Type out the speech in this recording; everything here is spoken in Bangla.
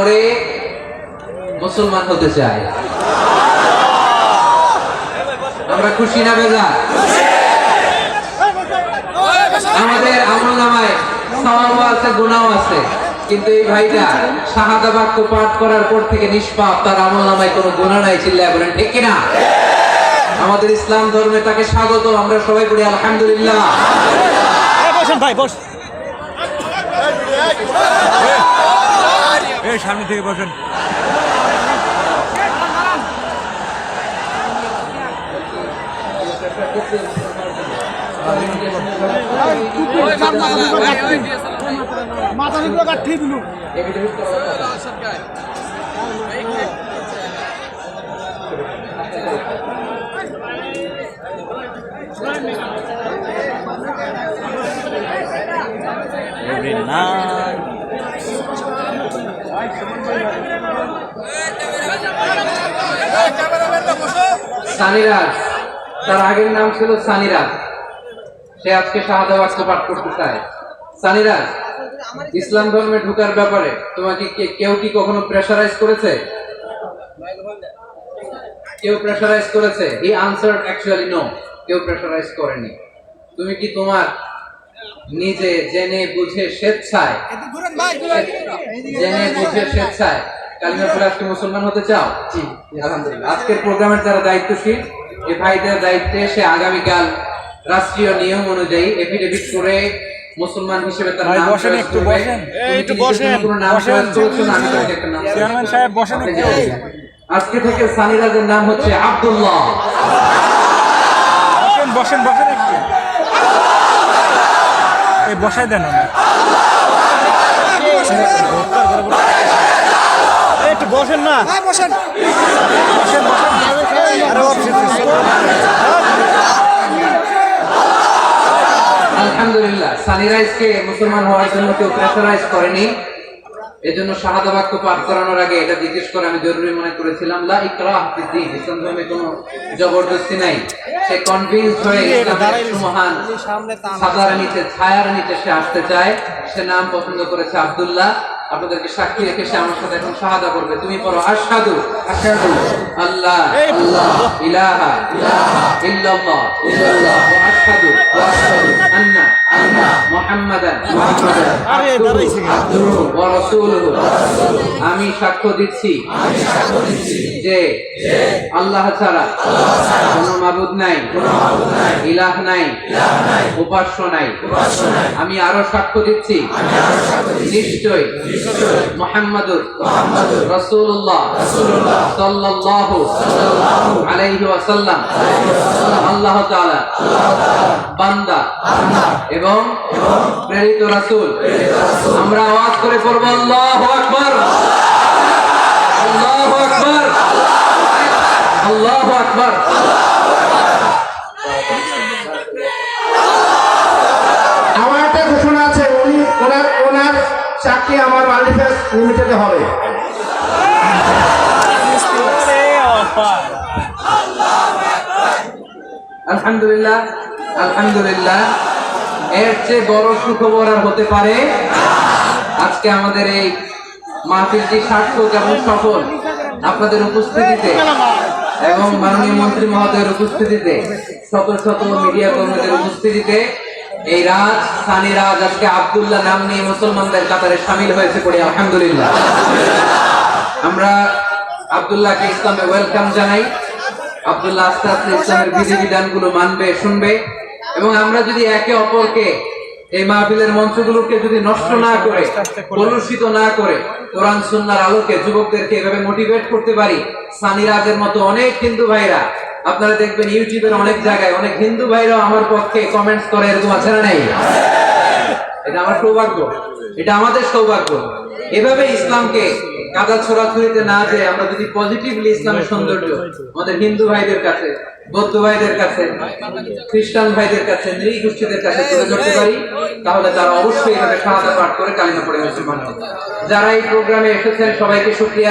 পরে মুসলমান হতে চায়। আমরা খুশি না বেজা? আমাদের আমল নামায় সওয়াবও আছে গুনাও আছে। কিন্তু এই ভাইটা শাহাদা বাক্য পাঠ করার পর থেকে নিষ্পাপ, তার আমল নামায় কোনো গুনাহ নাই, চিল্লায় বলেন, ঠিক কিনা? আমাদের ইসলাম ধর্মে তাকে স্বাগত, আমরা সবাই পড়ি, আলহামদুলিল্লাহ। ভাই, বস। এই সামনে থেকে বসেন। মাথা নিগুলো কাটিয়ে দিল সানিরাজ। তার আগের নাম ছিল সানিরাজ। সে আজকে শাহাদা বাক্য পাঠ করতে চায়। সানিরাজ ইসলাম ধর্মে ঢোকার ব্যাপারে তোমাকে কেউ কি কখনো প্রেশারাইজ করেছে? কেউ প্রেশারাইজ করেছে? হি আনসার অ্যাকচুয়ালি নো কেউ প্রেশারাইজ করেনি। তুমি কি তোমার নিজে জেনে বুঝে স্বেচ্ছায়? জেনে বুঝে স্বেচ্ছায়? কালিমা পড়ে আজকে মুসলমান হতে চাও? জি। আলহামদুলিল্লাহ। আজকের প্রোগ্রামের যারা দায়িত্বশীল এই ভাইদের দায়িত্বে সে আগামীকাল রাষ্ট্রীয় নিয়ম অনুযায়ী এফিডেভিট করে মুসলমান হিসেবে তার নাম বসেন একটু, বসেন। একটু বসেন, বসেন। চেয়ারম্যান সাহেব বসেন একটু। আজকে থেকে সানিরাজের নাম হচ্ছে আব্দুল্লাহ। বসেন বসেন বসেন একটু। এই বসাই দেন আমি একটু বসেন না। বসেন বসেন। বসেন আরে অফিসে আলহামদুলিল্লাহ মুসলমান হওয়ার জন্য কেউ প্রেশারাইজ করেনি। এজন্য শাহাদা বাক্য পাঠ করানোর আগে এটা জিজ্ঞেস করে আমি জরুরি মনে করেছিলাম লা ইকরাহ ফিদ্দিন ইসলাম ধর্মে কোনো জবরদস্তি নাই। সে কনভিন্স হয়ে ইসলামের সুমহান সাদার নিচে ছায়ার নিচে সে আসতে চায়। সে নাম পছন্দ করেছে আব্দুল্লাহ। আপনাদেরকে সাক্ষী রেখে সে আমার সাথে এখন শাহাদা করবে। তুমি পড়ো আশহাদু। আশহাদু। আল্লাহ আল্লাহ ইলাহা ইলাহা। ইল্লাল্লাহ। ইল্লাল্লাহ। ওয়া আশহাদু। ওয়া আশহাদু। আন্না আন্না। মুহাম্মাদান। মুহাম্মাদান। আরে, দাঁড়াইছে কেন? আবদুহু। ওয়া রাসূলুহু। আমি সাক্ষ্য দিচ্ছি যে আল্লাহ ছাড়া কোনো মাবুদ নাই। ইলাহ নাই। উপাস্য নাই। আমি আরও সাক্ষ্য দিচ্ছি। নিশ্চয় মোহাম্মদুর রাসূলুল্লাহ সাল্লাল্লাহু আলাইহি ওয়াসাল্লাম। আল্লাহ তাআলা বান্দা এবং প্রেরিত রাসূল। আমরা আওয়াজ করে পড়ব, আল্লাহু আকবার। আল্লাহু আকবার। আল্লাহু আকবার। আমার চাকরি আমার মাল্টিফেস লিমিটেডে হবে। আলহামদুলিল্লাহ আলহামদুলিল্লাহ। এর চেয়ে বড় সুখবর আর হতে পারে, আজকে আমাদের এই মাহফিলটি সার্থক এবং সফল আপনাদের উপস্থিতিতে এবং মাননীয় মন্ত্রী মহোদয়ের উপস্থিতিতে শত শত মিডিয়া কর্মীদের উপস্থিতিতে এই রাজ সানি রাজ আজকে আব্দুল্লাহ নাম নিয়ে মুসলমানদের কাতারে সামিল হয়েছে পড়ে, আলহামদুলিল্লাহ। আমরা আব্দুল্লাহকে ইসলামে ওয়েলকাম জানাই। আব্দুল্লাহ আস্তে আস্তে ইসলামের বিধিবিধানগুলো মানবে, শুনবে। এবং আমরা যদি একে অপরকে এই মাহফিলের মঞ্চগুলোকে যদি নষ্ট না করে, কলুষিত না করে, কোরআন, সুন্নার আলোকে যুবকদেরকে এভাবে মোটিভেট করতে পারি সানিরাজের মতো অনেক হিন্দু ভাইরা আপনারা দেখবেন ইউটিউবের অনেক জায়গায় অনেক হিন্দু ভাইরাও আমার পক্ষে কমেন্টস করে, এরকম আছে না নেই? এটা আমার সৌভাগ্য। এটা আমাদের সৌভাগ্য। এভাবে ইসলামকে কাদা ছোড়াছুড়িতে না যে আমরা যদি পজিটিভলি ইসলামের সৌন্দর্য, আমাদের হিন্দু ভাইদের কাছে, বৌদ্ধ ভাইদের কাছে, খ্রিস্টান ভাইদের কাছে নৃগোষ্ঠীদের কাছে তুলে ধরতে পারি, তাহলে তারা অবশ্যই এভাবে শাহাদা পাঠ করে কালিমা পড়ে মুসলমান যারা এই প্রোগ্রামে এসেছেন, সবাইকে শুক্রিয়া।